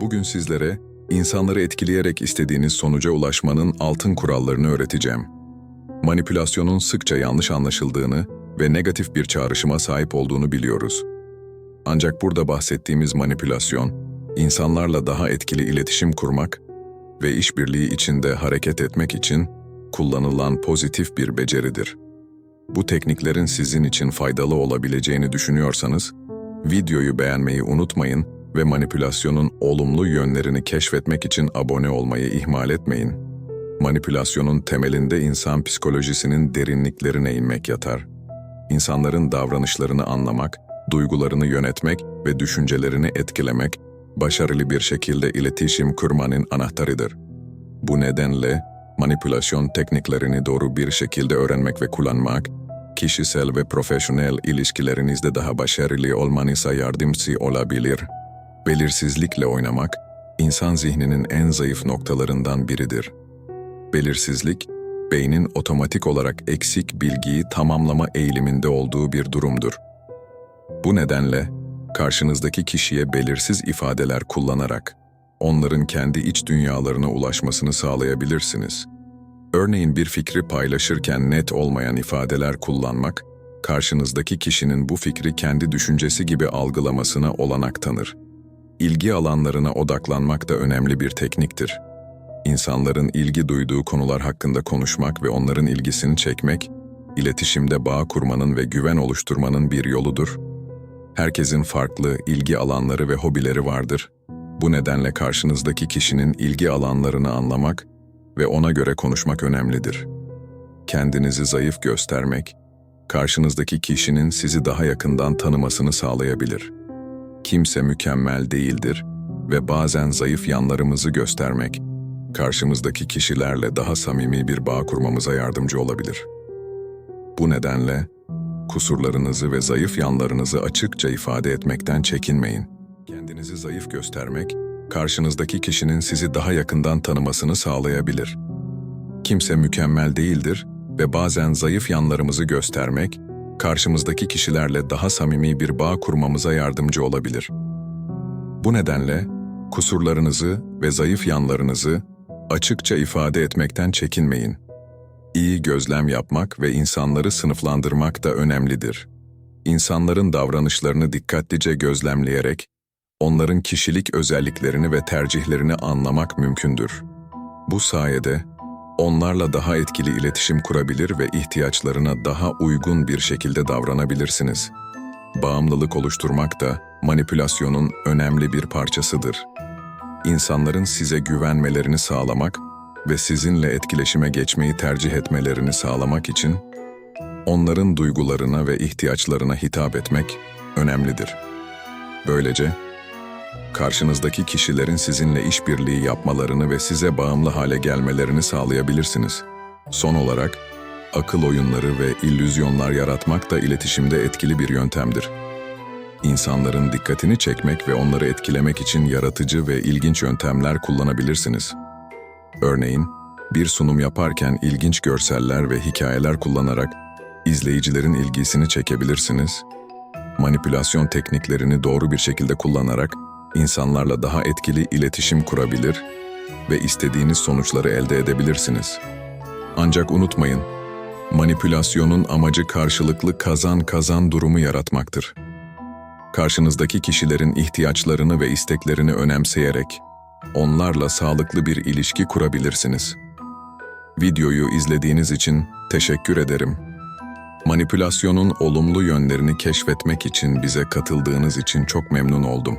Bugün sizlere insanları etkileyerek istediğiniz sonuca ulaşmanın altın kurallarını öğreteceğim. Manipülasyonun sıkça yanlış anlaşıldığını ve negatif bir çağrışıma sahip olduğunu biliyoruz. Ancak burada bahsettiğimiz manipülasyon, insanlarla daha etkili iletişim kurmak ve işbirliği içinde hareket etmek için kullanılan pozitif bir beceridir. Bu tekniklerin sizin için faydalı olabileceğini düşünüyorsanız, videoyu beğenmeyi unutmayın ve manipülasyonun olumlu yönlerini keşfetmek için abone olmayı ihmal etmeyin. Manipülasyonun temelinde insan psikolojisinin derinliklerine inmek yatar. İnsanların davranışlarını anlamak, duygularını yönetmek ve düşüncelerini etkilemek, başarılı bir şekilde iletişim kurmanın anahtarıdır. Bu nedenle manipülasyon tekniklerini doğru bir şekilde öğrenmek ve kullanmak, kişisel ve profesyonel ilişkilerinizde daha başarılı olmanıza yardımcı olabilir. Belirsizlikle oynamak, insan zihninin en zayıf noktalarından biridir. Belirsizlik, beynin otomatik olarak eksik bilgiyi tamamlama eğiliminde olduğu bir durumdur. Bu nedenle, karşınızdaki kişiye belirsiz ifadeler kullanarak, onların kendi iç dünyalarına ulaşmasını sağlayabilirsiniz. Örneğin bir fikri paylaşırken net olmayan ifadeler kullanmak, karşınızdaki kişinin bu fikri kendi düşüncesi gibi algılamasına olanak tanır. İlgi alanlarına odaklanmak da önemli bir tekniktir. İnsanların ilgi duyduğu konular hakkında konuşmak ve onların ilgisini çekmek, iletişimde bağ kurmanın ve güven oluşturmanın bir yoludur. Herkesin farklı ilgi alanları ve hobileri vardır. Bu nedenle karşınızdaki kişinin ilgi alanlarını anlamak ve ona göre konuşmak önemlidir. Kendinizi zayıf göstermek, karşınızdaki kişinin sizi daha yakından tanımasını sağlayabilir. Kimse mükemmel değildir ve bazen zayıf yanlarımızı göstermek, karşımızdaki kişilerle daha samimi bir bağ kurmamıza yardımcı olabilir. Bu nedenle kusurlarınızı ve zayıf yanlarınızı açıkça ifade etmekten çekinmeyin. Kendinizi zayıf göstermek, karşınızdaki kişinin sizi daha yakından tanımasını sağlayabilir. Kimse mükemmel değildir ve bazen zayıf yanlarımızı göstermek, karşımızdaki kişilerle daha samimi bir bağ kurmamıza yardımcı olabilir. Bu nedenle kusurlarınızı ve zayıf yanlarınızı açıkça ifade etmekten çekinmeyin. İyi gözlem yapmak ve insanları sınıflandırmak da önemlidir. İnsanların davranışlarını dikkatlice gözlemleyerek onların kişilik özelliklerini ve tercihlerini anlamak mümkündür. Bu sayede onlarla daha etkili iletişim kurabilir ve ihtiyaçlarına daha uygun bir şekilde davranabilirsiniz. Bağımlılık oluşturmak da manipülasyonun önemli bir parçasıdır. İnsanların size güvenmelerini sağlamak ve sizinle etkileşime geçmeyi tercih etmelerini sağlamak için onların duygularına ve ihtiyaçlarına hitap etmek önemlidir. Böylece karşınızdaki kişilerin sizinle işbirliği yapmalarını ve size bağımlı hale gelmelerini sağlayabilirsiniz. Son olarak, akıl oyunları ve illüzyonlar yaratmak da iletişimde etkili bir yöntemdir. İnsanların dikkatini çekmek ve onları etkilemek için yaratıcı ve ilginç yöntemler kullanabilirsiniz. Örneğin, bir sunum yaparken ilginç görseller ve hikayeler kullanarak izleyicilerin ilgisini çekebilirsiniz. Manipülasyon tekniklerini doğru bir şekilde kullanarak insanlarla daha etkili iletişim kurabilir ve istediğiniz sonuçları elde edebilirsiniz. Ancak unutmayın, manipülasyonun amacı karşılıklı kazan-kazan durumu yaratmaktır. Karşınızdaki kişilerin ihtiyaçlarını ve isteklerini önemseyerek onlarla sağlıklı bir ilişki kurabilirsiniz. Videoyu izlediğiniz için teşekkür ederim. Manipülasyonun olumlu yönlerini keşfetmek için bize katıldığınız için çok memnun oldum.